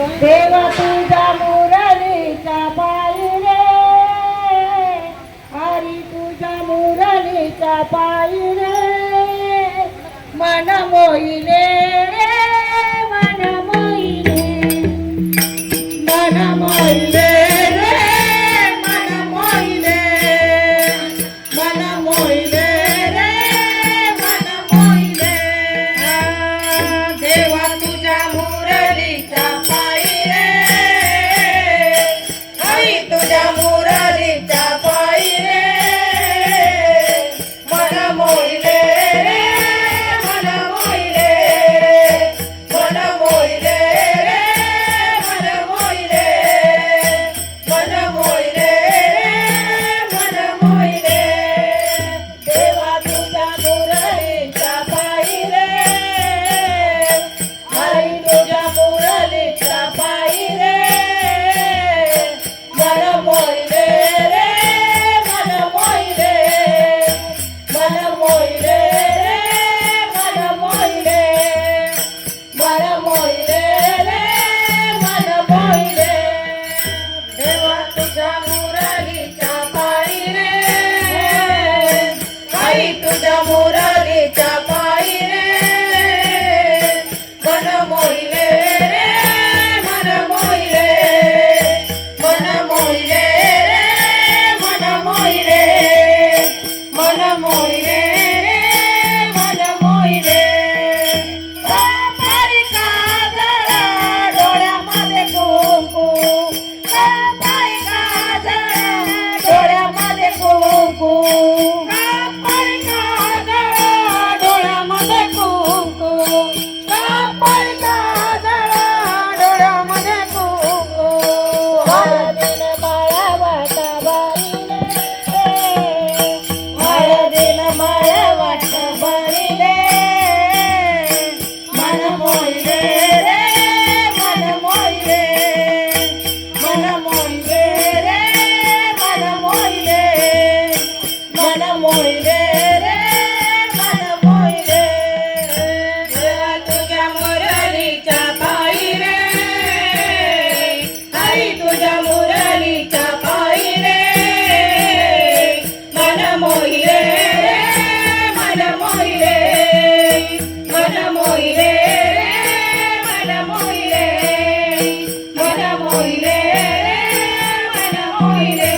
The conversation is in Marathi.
देव तुझा मुरलीचा पायी रे हरी तुझा मुरलीचा पायी रे मन मोहिले Amen.